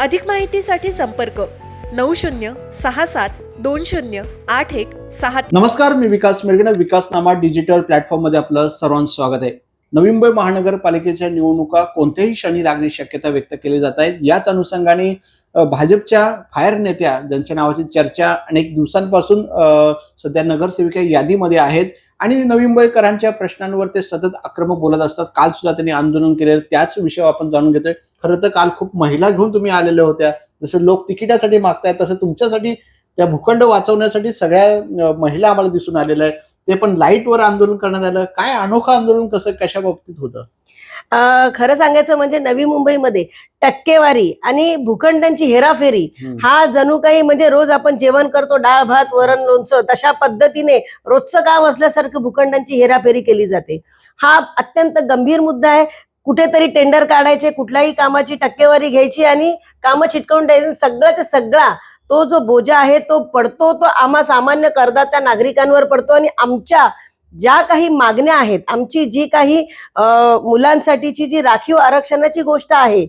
अधिक माहितीसाठी संपर्क नऊ शून्य सहा सात दोन शून्य आठ एक सहा नमस्कार मी विकास मिरगणे विकासनामा डिजिटल प्लॅटफॉर्ममध्ये आपलं सर्वांचं स्वागत आहे. नवी मुंबई महानगरपालिकेच्या निवडणुका कोणत्याही क्षणी लागण्याची शक्यता व्यक्त केली जात आहेत. याच अनुषंगाने भाजपच्या फायर नेत्या ज्यांच्या नावाची चर्चा अनेक दिवसांपासून सध्या नगरसेविका यादीमध्ये आहेत आणि नवी मुंबईकरांच्या प्रश्नांवर ते सतत आक्रमक बोलत असतात. काल सुद्धा त्यांनी आंदोलन केले. त्याच विषयावर आपण जाणून घेतोय. खरं तर काल खूप महिला घेऊन तुम्ही आलेल्या होत्या. जसं लोक तिकिटासाठी मागतायत तसं तुमच्यासाठी त्या भूखंड वाचवण्यासाठी सगळ्या महिला आम्हाला दिसून आलेल्या आहेत. ते पण लाईटवर आंदोलन करण्यात आलं. काय अनोखं आंदोलन कसं कशा बाबतीत होतं? खरं सांगायचं म्हणजे नवी मुंबईमध्ये टक्केवारी आणि भूखंडांची हेराफेरी हा जणू काही म्हणजे रोज आपण जेवण करतो डाळ भात वरण लोणचं तशा पद्धतीने रोजचं काम असल्यासारखं भूखंडांची हेराफेरी केली जाते. हा अत्यंत गंभीर मुद्दा आहे. कुठेतरी टेंडर काढायचे कुठल्याही कामाची टक्केवारी घ्यायची आणि कामं चिटकवून द्यायची. सगळ्याचा सगळा तो जो बोजा आहे तो पडतो तो आम्हा सामान्य करदात्या नागरिकांवर पडतो आणि आमच्या ज्या काही मागण्या आहेत आमची जी काही मुलांसाठीची जी राखीव आरक्षणाची गोष्ट आहे.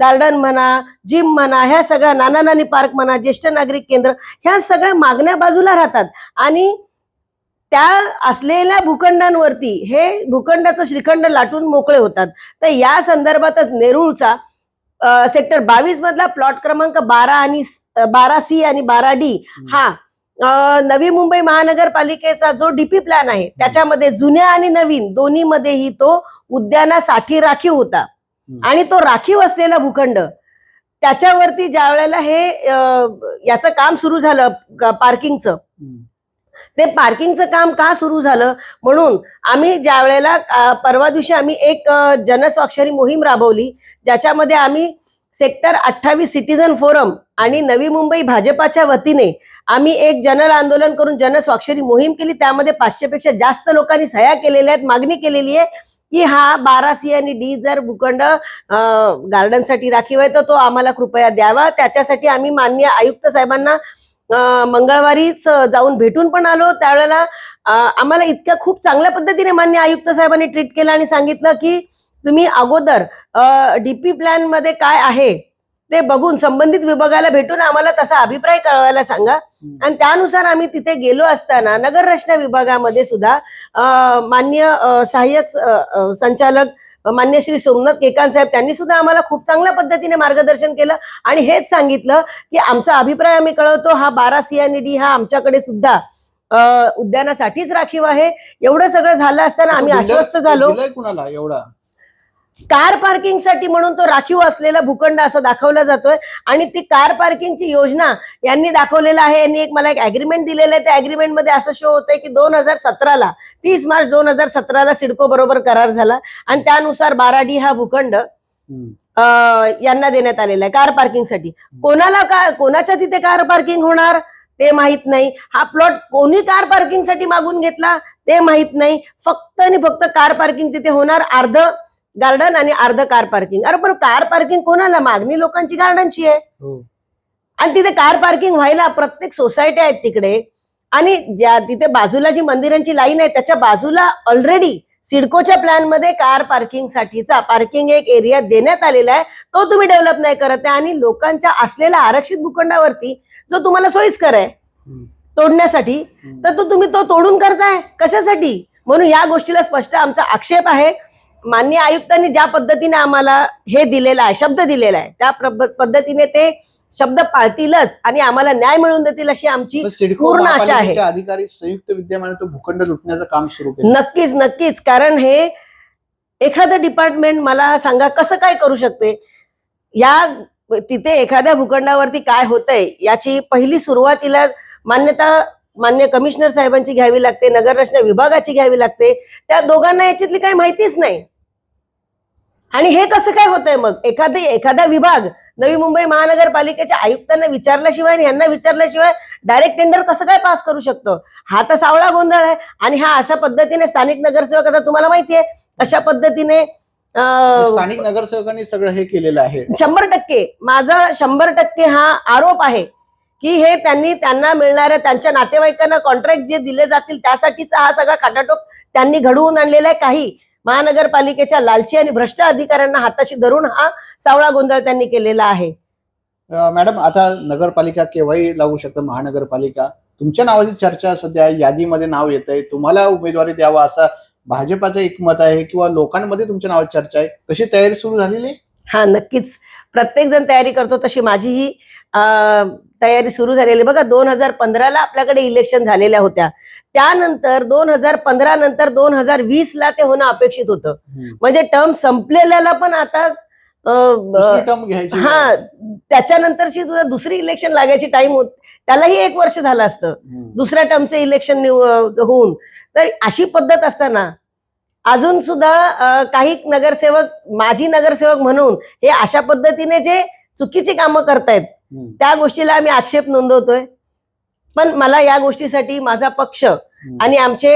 गार्डन म्हणा जिम म्हणा ह्या सगळ्या नाना नानी पार्क म्हणा ज्येष्ठ नागरिक केंद्र ह्या सगळ्या मागण्या बाजूला राहतात. आणि त्या असलेल्या भूखंडांवरती हे भूखंडाचं श्रीखंड लाटून मोकळे होतात. तर या संदर्भातच नेरूळचा सेक्टर बावीस मधला प्लॉट क्रमांक बारा आणि बारा सी आणि बारा डी हा नवी मुंबई महानगरपालिकेचा जो डीपी प्लॅन आहे त्याच्यामध्ये जुन्या आणि नवीन दोन्ही मध्येही तो उद्यानासाठी राखीव होता. आणि तो राखीव असलेला भूखंड त्याच्यावरती ज्या वेळेला हे याचं काम सुरू झालं पार्किंगचं. ते पार्किंगचं काम का सुरू झालं म्हणून आम्ही ज्या वेळेला परवा दिवशी आम्ही एक जनस्वाक्षरी मोहीम राबवली ज्याच्यामध्ये आम्ही सेक्टर अठ्ठावीस सिटीजन फोरम आणि नवी मुंबई भाजपाच्या वतीने आम्ही एक जनल आंदोलन करून जनस्वाक्षरी मोहीम केली. त्यामध्ये पाचशेपेक्षा जास्त लोकांनी सह्या केलेल्या आहेत. मागणी केलेली आहे की हा बारा सी आणि डी जर भूखंड गार्डनसाठी राखीव आहे तर तो आम्हाला कृपया द्यावा. त्याच्यासाठी आम्ही माननीय आयुक्त साहेबांना मंगळवारीच जाऊन भेटून पण आलो. त्यावेळेला आम्हाला इतक्या खूप चांगल्या पद्धतीने मान्य आयुक्त साहेबांनी ट्रीट केलं आणि सांगितलं की तुम्ही अगोदर डीपी प्लॅनमध्ये काय आहे ते बघून संबंधित विभागाला भेटून आम्हाला तसा अभिप्राय कळवायला सांगा. आणि त्यानुसार आम्ही तिथे गेलो असताना नगर रचना विभागामध्ये सुद्धा मान्य सहाय्यक संचालक मान्य श्री सोमनाथ केकान साहेब त्यांनी सुद्धा आम्हाला खूप चांगल्या पद्धतीने मार्गदर्शन केलं. आणि हेच सांगितलं की आमचा अभिप्राय आम्ही कळवतो हा बारा डी हा आमच्याकडे सुद्धा उद्यानासाठीच राखीव आहे. एवढं सगळं झालं असताना आम्ही आश्वस्त झालो. एवढा. कार पार्किंगसाठी म्हणून तो राखीव असलेला भूखंड असं दाखवला जातोय. आणि ती कार पार्किंगची योजना यांनी दाखवलेला आहे. यांनी एक मला एक अग्रीमेंट दिलेलं आहे. त्या अग्रीमेंटमध्ये असं शो होतंय की दोन हजार सतराला तीस मार्च दोन हजार सतराला सिडको बरोबर करार झाला. आणि त्यानुसार बारा डी हा भूखंड यांना देण्यात आलेला आहे कार पार्किंगसाठी कोणाला कार कोणाच्या तिथे कार पार्किंग होणार? ते माहीत नाही. हा प्लॉट कोणी कार पार्किंगसाठी मागून घेतला? ते माहीत नाही. फक्त आणि फक्त कार पार्किंग तिथे होणार. अर्ध गार्डन आणि अर्ध कार पार्किंग. अरे पण कार पार्किंग कोणाला? मागणी लोकांची गार्डनची आहे. हो. आणि तिथे कार पार्किंग व्हायला प्रत्येक सोसायटी आहेत तिकडे. आणि ज्या तिथे बाजूला जी मंदिरांची लाईन आहे त्याच्या बाजूला ऑलरेडी सिडकोच्या प्लॅनमध्ये कार पार्किंग साठीचा पार्किंग एक एरिया देण्यात आलेला आहे. तो तुम्ही डेव्हलप नाही करत आहे. आणि लोकांच्या असलेल्या आरक्षित भूखंडावरती जो तुम्हाला सोयीस्कर आहे. तोडण्यासाठी. तर तो तुम्ही तो तोडून करताय. कशासाठी? म्हणून या गोष्टीला स्पष्ट आमचा आक्षेप आहे. मान्य आयुक्तांनी ज्या पद्धतीने आम्हाला हे दिलेलं आहे शब्द दिलेला आहे त्या पद्धतीने ते शब्द पाळतीलच आणि आम्हाला न्याय मिळवून देतील अशी आमची पूर्ण आशा आहे. अधिकारी संयुक्त विद्यमाने तो भूखंड लुटण्याचं काम सुरू नक्कीच नक्कीच. कारण हे एखादं डिपार्टमेंट मला सांगा कसं काय करू शकते? या तिथे एखाद्या भूखंडावरती काय होतंय? याची पहिली सुरुवातीला मान्यता मान्य कमिशनर साहेबांची घ्यावी लागते नगर रचना विभागाची घ्यावी लागते. त्या दोघांना याच्यातली काही माहितीच नाही. आणि हे कसं काय होतंय मग? एखादी एखादा विभाग नवी मुंबई महानगरपालिकेच्या आयुक्तांना विचारल्याशिवाय आणि यांना विचारल्याशिवाय डायरेक्ट टेंडर कसं काय पास करू शकतो? हा तर सावळा गोंधळ आहे. आणि हा अशा पद्धतीने स्थानिक नगरसेवक आता तुम्हाला माहिती आहे अशा पद्धतीने स्थानिक नगरसेवकांनी सगळं हे केलेलं आहे. शंभर टक्के. माझा शंभर टक्के हा आरोप आहे. की हे त्यांनी त्यांना मिळणाऱ्या त्यांच्या नातेवाईकांना कॉन्ट्रॅक्ट जे दिले जातील त्यासाठीचा हा सगळा खाटाटोप त्यांनी घडवून आणलेला आहे काही. महानगरपालिकेच्या लालची आणि भ्रष्ट अधिकाऱ्यांना हाताशी धरून हा सावळा गोंधळ त्यांनी केलेला आहे. मॅडम आता नगरपालिका केव्हाही लागू शकतं महानगरपालिका? तुमच्या नावाची चर्चा सध्या यादीमध्ये नाव येत आहे तुम्हाला उमेदवारी द्यावा असा भाजपाचं एक मत आहे किंवा लोकांमध्ये तुमच्या नावाची चर्चा आहे? कशी तयारी सुरू झालेली आहे? हा नक्कीच. प्रत्येक जण तयारी करतो तशी माझी ही तयारी सुरू झालेली. बघा दोन हजार पंधराला आपल्याकडे इलेक्शन झालेल्या होत्या त्यानंतर दोन हजार पंधरा नंतर दोन हजार वीस ला ते होणं अपेक्षित होतं म्हणजे टर्म संपलेल्याला पण आता हा त्याच्यानंतरची तुझा दुसरी इलेक्शन लागायची टाइम होत त्यालाही एक वर्ष झालं असतं. दुसऱ्या टर्मचं इलेक्शन होऊन तर अशी पद्धत असताना अजून सुद्धा काही नगरसेवक माजी नगरसेवक म्हणून हे अशा पद्धतीने जे चुकीची कामं करतायत. त्या गोष्टीला आम्ही आक्षेप नोंदवतोय. पण मला या गोष्टीसाठी माझा पक्ष आणि आमचे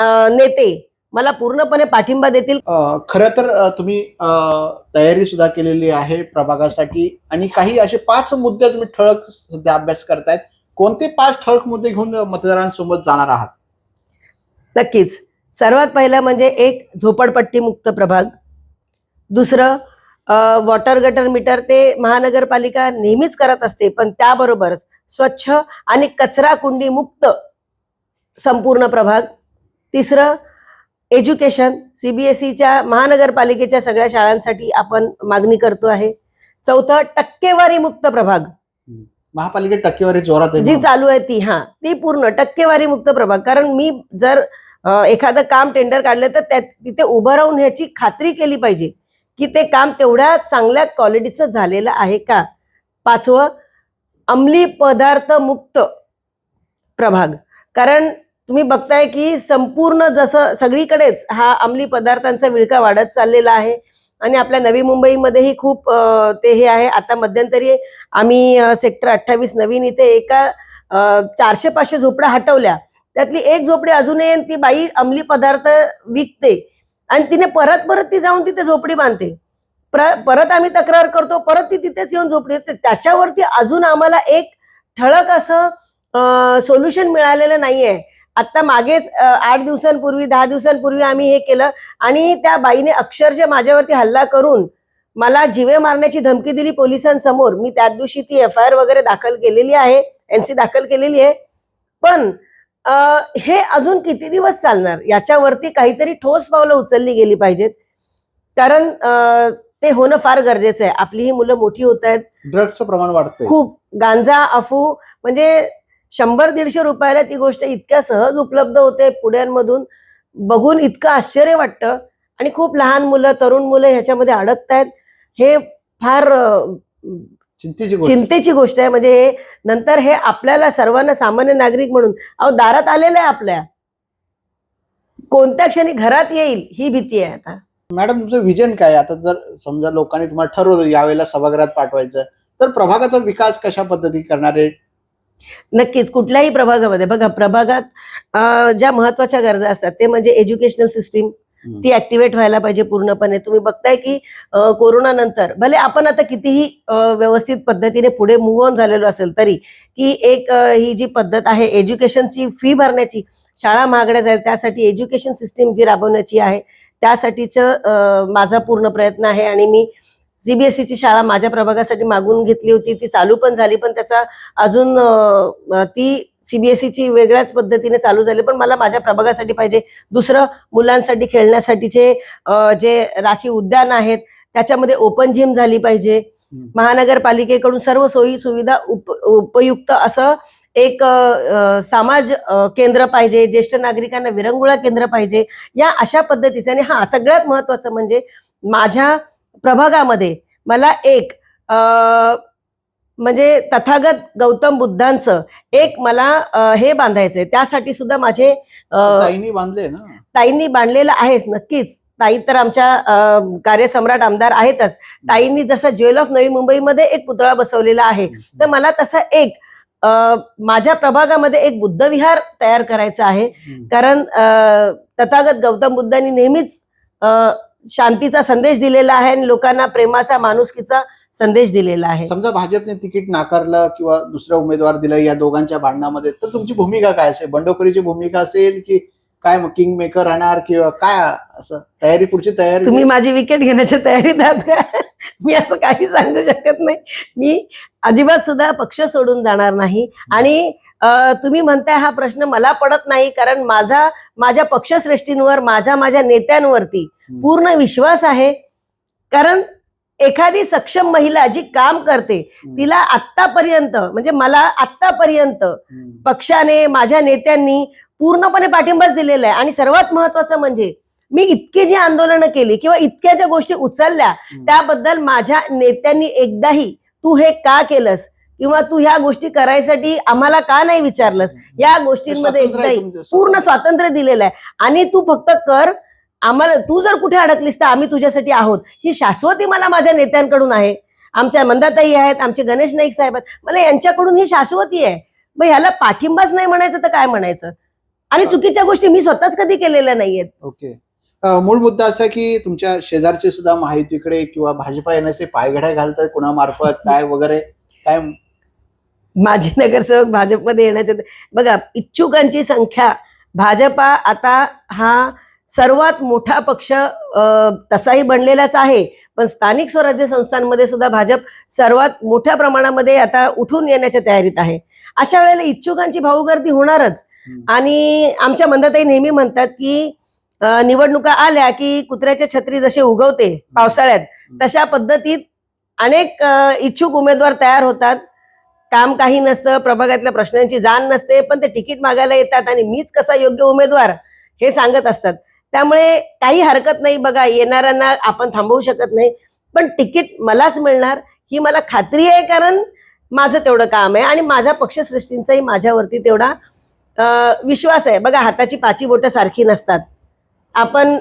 नेते मला पूर्णपणे पाठिंबा देतील. खरं तर तुम्ही तयारी सुद्धा केलेली आहे प्रभागासाठी आणि काही असे पाच मुद्दे तुम्ही ठळक सध्या अभ्यास करतायत. कोणते पाच ठळक मुद्दे घेऊन मतदारांसोबत जाणार आहात? नक्कीच. सर्वात पहिलं म्हणजे एक झोपडपट्टी मुक्त प्रभाग. दुसरं वॉटर गटर मीटर ते महानगरपालिका नेहमीच करत असते पण त्याबरोबरच स्वच्छ आणि कचरा कुंडी मुक्त संपूर्ण प्रभाग. तिसरं एज्युकेशन सीबीएसईच्या महानगरपालिकेच्या सगळ्या शाळांसाठी आपण मागणी करतो आहे. चौथं टक्केवारी मुक्त प्रभाग. महापालिकेत टक्केवारी जोरात जी. चालू आहे ती हा ती पूर्ण टक्केवारी मुक्त प्रभाग. कारण मी जर एखादं काम टेंडर काढलं तर तिथे उभं राहून ह्याची खात्री केली पाहिजे. की ते काम तेवढ्या चांगल्या क्वालिटीचं झालेलं आहे का? पाचवं अंमली पदार्थ मुक्त प्रभाग. कारण तुम्ही बघताय की संपूर्ण जसं सगळीकडेच हा अंमली पदार्थांचा विळखा वाढत चाललेला आहे. आणि आपल्या नवी मुंबईमध्येही खूप ते हे आहे. आता मध्यंतरी आम्ही सेक्टर अठ्ठावीस नवीन इथे एका चारशे पाचशे झोपड्या हटवल्या. त्यातली एक झोपडी अजूनही आणि ती बाई अंमली पदार्थ विकते. आणि तिने परत परत ती जाऊन तिथे झोपडी बांधते. परत आम्ही तक्रार करतो परत ती तिथेच येऊन झोपडी तर त्याच्यावरती अजून आम्हाला एक ठळक असं सोल्युशन मिळालेलं नाहीये. आता मागेच आठ दिवसांपूर्वी दहा दिवसांपूर्वी आम्ही हे केलं आणि त्या बाईने अक्षरशः माझ्यावरती हल्ला करून मला जिवे मारण्याची धमकी दिली पोलिसांसमोर. मी त्याच दिवशी ती एफ आय आर वगैरे दाखल केलेली आहे एनसी दाखल केलेली आहे. पण हे अजून किती दिवस चालणार? याच्यावरती काहीतरी ठोस पावलं उचलली गेली पाहिजेत. कारण ते होणं फार गरजेचं आहे. आपली ही मुलं मोठी होत आहेत. ड्रग्सचं प्रमाण वाढतंय. खूप गांजा अफू म्हणजे शंभर दीडशे रुपयाला ती गोष्ट इतक्या सहज उपलब्ध होते पुड्यांमधून बघून इतकं आश्चर्य वाटतं. आणि खूप लहान मुलं तरुण मुलं ह्याच्यामध्ये अडकतायत. हे फार चिंतेची गोष्ट. चिंतेची गोष्ट आहे. म्हणजे हे नंतर हे आपल्याला सर्वांना सामान्य नागरिक म्हणून अहो दारात आलेलं आहे आपल्या. कोणत्या क्षणी घरात येईल ही भीती आहे आता. मॅडम तुमचं विजन काय? आता जर समजा लोकांनी तुम्हाला ठरवलं यावेळेला सभागृहात पाठवायचं तर प्रभागाचा विकास कशा पद्धती करणार आहे? नक्कीच कुठल्याही प्रभागामध्ये. बघा प्रभागात ज्या महत्त्वाच्या गरजा असतात ते म्हणजे एज्युकेशनल सिस्टीम. ती ऍक्टिव्हेट व्हायला पाहिजे पूर्णपणे. तुम्ही बघताय की कोरोना नंतर भले आपण आता कितीही व्यवस्थित पद्धतीने पुढे मूव्ह ऑन झालेलो असेल तरी की एक ही जी पद्धत आहे एज्युकेशनची फी भरण्याची शाळा महागड्या जाईल त्यासाठी एज्युकेशन सिस्टीम जी राबवण्याची आहे त्यासाठीचं माझा पूर्ण प्रयत्न आहे आणि मी सीबीएसईची शाळा माझ्या प्रभागासाठी मागून घेतली होती ती चालू पण झाली पण त्याचा अजून ती सीबीएसईची वेगळ्याच पद्धतीने चालू झाली पण मला माझ्या प्रभागासाठी पाहिजे. दुसरं मुलांसाठी खेळण्यासाठीचे जे राखीव उद्यान आहेत त्याच्यामध्ये ओपन जिम झाली पाहिजे. महानगरपालिकेकडून सर्व सोयी सुविधा उप उपयुक्त असं एक समाज केंद्र पाहिजे ज्येष्ठ नागरिकांना विरंगुळा केंद्र पाहिजे या अशा पद्धतीचे. आणि हा सगळ्यात महत्वाचं म्हणजे माझ्या प्रभागामध्ये मला एक म्हणजे तथागत गौतम बुद्धांचं एक मला अं, हे बांधायचंय. त्यासाठी सुद्धा माझे अं, ताईंनी बांधले ना? ताईंनी बांधलेलं आहेच नक्कीच. ताई तर आमच्या अं, कार्यसम्राट आमदार आहेतच. ताईंनी जसा ज्वेल ऑफ नवी मुंबईमध्ये एक पुतळा बसवलेला आहे तर मला तसा एक अं, माझ्या प्रभागामध्ये एक बुद्धविहार तयार करायचं आहे. हम्म. कारण अं, तथागत गौतम बुद्धांनी नेहमीच अं, शांतीचा संदेश दिलेला आहे आणि लोकांना प्रेमाचा माणुसकीचा संदेश दिलेला आहे. समजा भाजपने तिकीट नाकारलं किंवा दुसरा उमेदवार दिला या दोघांच्या भांडणामध्ये तर तुमची भूमिका काय असेल? बंडखोरीची भूमिका असेल की काय किंग मेकर राहणार किंवा काय असं तयारी पुढची तयारी? तुम्ही माझी विकेट घेण्याच्या तयारीत आहात का? मी असं काही सांगू शकत नाही. मी अजिबात सुद्धा पक्ष सोडून जाणार नाही. आणि तुम्ही म्हणताय हा प्रश्न मला पडत नाही कारण माझा माझ्या पक्षश्रेष्ठींवर माझ्या माझ्या नेत्यांवरती. पूर्ण विश्वास आहे. कारण एखादी सक्षम महिला जी काम करते. तिला आत्तापर्यंत म्हणजे मला आत्तापर्यंत हम्म. पक्षाने माझ्या नेत्यांनी पूर्णपणे पाठिंबाच दिलेला आहे आणि सर्वात महत्वाचं म्हणजे मी इतकी जी आंदोलनं केली किंवा इतक्या ज्या गोष्टी उचलल्या. त्याबद्दल माझ्या नेत्यांनी एकदाही तू हे का केलंस किंवा तू ह्या गोष्टी करायसाठी आम्हाला का नाही विचारलंस या गोष्टींमध्ये एकदाही पूर्ण स्वातंत्र्य दिलेलं आहे आणि तू फक्त कर आम्हाला तू जर कुठे अडकलीस तर आम्ही तुझ्यासाठी आहोत. ही शाश्वती मला माझ्या नेत्यांकडून आहे. आमच्या मंदाताई आहेत आमचे गणेश नाईक साहेब आहेत. मला यांच्याकडून ही शाश्वती आहे. मग ह्याला पाठिंबाच नाही म्हणायचं तर काय म्हणायचं? आणि चुकीच्या गोष्टी मी स्वतःच कधी केलेल्या नाहीयेत. ओके. मूळ मुद्दा असा की तुमच्या शेजारचे सुद्धा माहितीकडे किंवा भाजपा येण्याचे पायघड्या घालतात कुणामार्फत काय वगैरे? काय? माझे नगरसेवक भाजपमध्ये येण्याचे बघा इच्छुकांची संख्या. भाजपा आता हा सर्वात मोठा पक्ष तसाही बनलेलाच आहे. पण स्थानिक स्वराज्य संस्थांमध्ये सुद्धा भाजप सर्वात मोठ्या प्रमाणामध्ये आता उठून येण्याच्या तयारीत आहे. अशा वेळेला इच्छुकांची भाऊगर्दी होणारच. आणि आमच्या मंदाताई नेहमी म्हणतात की निवडणुका आल्या की कुत्र्याच्या छत्री जसे उगवते पावसाळ्यात तशा पद्धतीत अनेक इच्छुक उमेदवार तयार होतात. काम काही नसतं प्रभागातल्या प्रश्नांची जाण नसते पण ते तिकीट मागायला येतात आणि मीच कसा योग्य उमेदवार हे सांगत असतात. त्यामुळे काही हरकत नाही बघा येणाऱ्यांना आपण थांबवू शकत नाही. पण तिकीट मलाच मिळणार ही मला खात्री आहे कारण माझं तेवढं काम आहे आणि माझ्या पक्षश्रेष्ठींचाही माझ्यावरती तेवढा विश्वास आहे. बघा हाताची पाची बोटं सारखी नसतात. आपण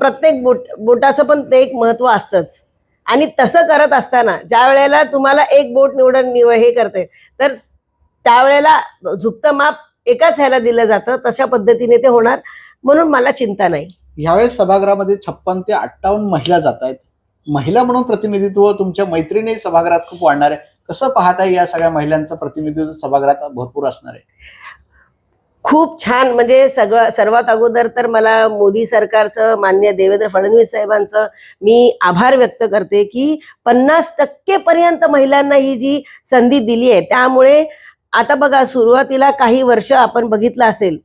प्रत्येक बोट बोटाचं पण ते एक महत्त्व असतंच. आणि तसं करत असताना ज्या वेळेला तुम्हाला एक बोट निवडण निवड हे करते तर त्यावेळेला झुकतं माप एकाच ह्याला दिलं जातं तशा पद्धतीने ते होणार. म्हणून मला चिंता नाही. यावेळेस सभागृहामध्ये छप्पन ते अठ्ठावन्न महिला जात आहेत. महिला म्हणून प्रतिनिधित्व तुमच्या मैत्रिणी सभागृहात खूप वाढणार आहे. कसं पाहताय या सगळ्या महिलांचं प्रतिनिधित्व सभागृहात भरपूर असणार आहे? खूप छान. म्हणजे सगळं सर्वात अगोदर तर मला मोदी सरकारचं मान्य देवेंद्र फडणवीस साहेबांचं मी आभार व्यक्त करते की पन्नास टक्के पर्यंत महिलांना ही जी संधी दिली आहे त्यामुळे आता बघा सुरुवातीला काही वर्ष आपण बघितलं असेल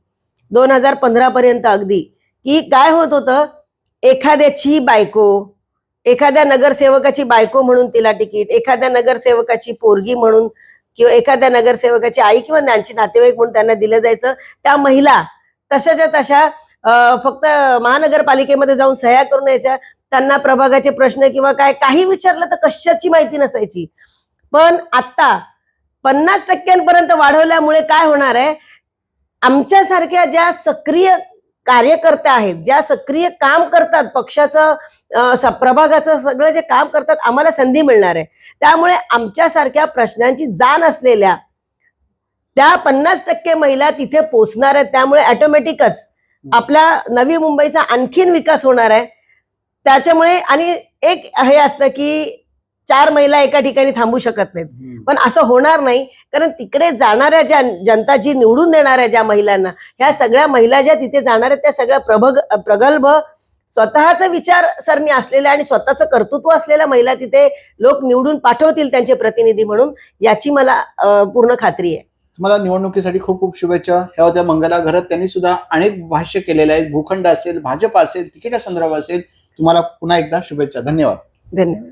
दोन हजार पंधरा पर्यंत अगदी. की काय होत होतं? एखाद्याची बायको एखाद्या नगरसेवकाची बायको म्हणून तिला तिकीट एखाद्या नगरसेवकाची पोरगी म्हणून किंवा एखाद्या नगरसेवकाची आई किंवा त्यांची नातेवाईक म्हणून त्यांना दिलं जायचं त्या महिला तशाच्या तशा फक्त महानगरपालिकेमध्ये जाऊन सह्या करून यायच्या त्यांना प्रभागाचे प्रश्न किंवा काय काही विचारलं तर कशाची माहिती नसायची. पण आता पन्नास टक्क्यांपर्यंत वाढवल्यामुळे काय होणार आहे? आमच्यासारख्या ज्या सक्रिय कार्यकर्त्या आहेत ज्या सक्रिय काम करतात पक्षाचं स- प्रभागाचं सगळं जे काम करतात आम्हाला संधी मिळणार आहे. त्यामुळे आमच्यासारख्या प्रश्नांची जाण असलेल्या त्या पन्नास टक्के महिला तिथे पोचणार आहेत. त्यामुळे ऑटोमॅटिकच आपल्या नवी मुंबईचा आणखीन विकास होणार आहे. त्याच्यामुळे आणि एक हे असतं की चार महिला एका ठिकाणी थांबू शकत नाहीत. पण असं होणार नाही कारण तिकडे जाणाऱ्या ज्या जनता जी निवडून देणाऱ्या ज्या महिलांना ह्या सगळ्या महिला ज्या तिथे जाणार आहेत त्या सगळ्या प्रभग प्रगल्भ स्वतःचा विचारसरणी असलेल्या आणि स्वतःचं कर्तृत्व असलेल्या महिला तिथे लोक निवडून पाठवतील त्यांचे प्रतिनिधी म्हणून याची मला पूर्ण खात्री आहे. तुम्हाला निवडणुकीसाठी खूप खूप शुभेच्छा. ह्या होत्या मंगला घरत. त्यांनी सुद्धा अनेक भाष्य केलेले आहेत भूखंड असेल भाजप असेल तिकिटासंदर्भात असेल. तुम्हाला पुन्हा एकदा शुभेच्छा. धन्यवाद. धन्यवाद.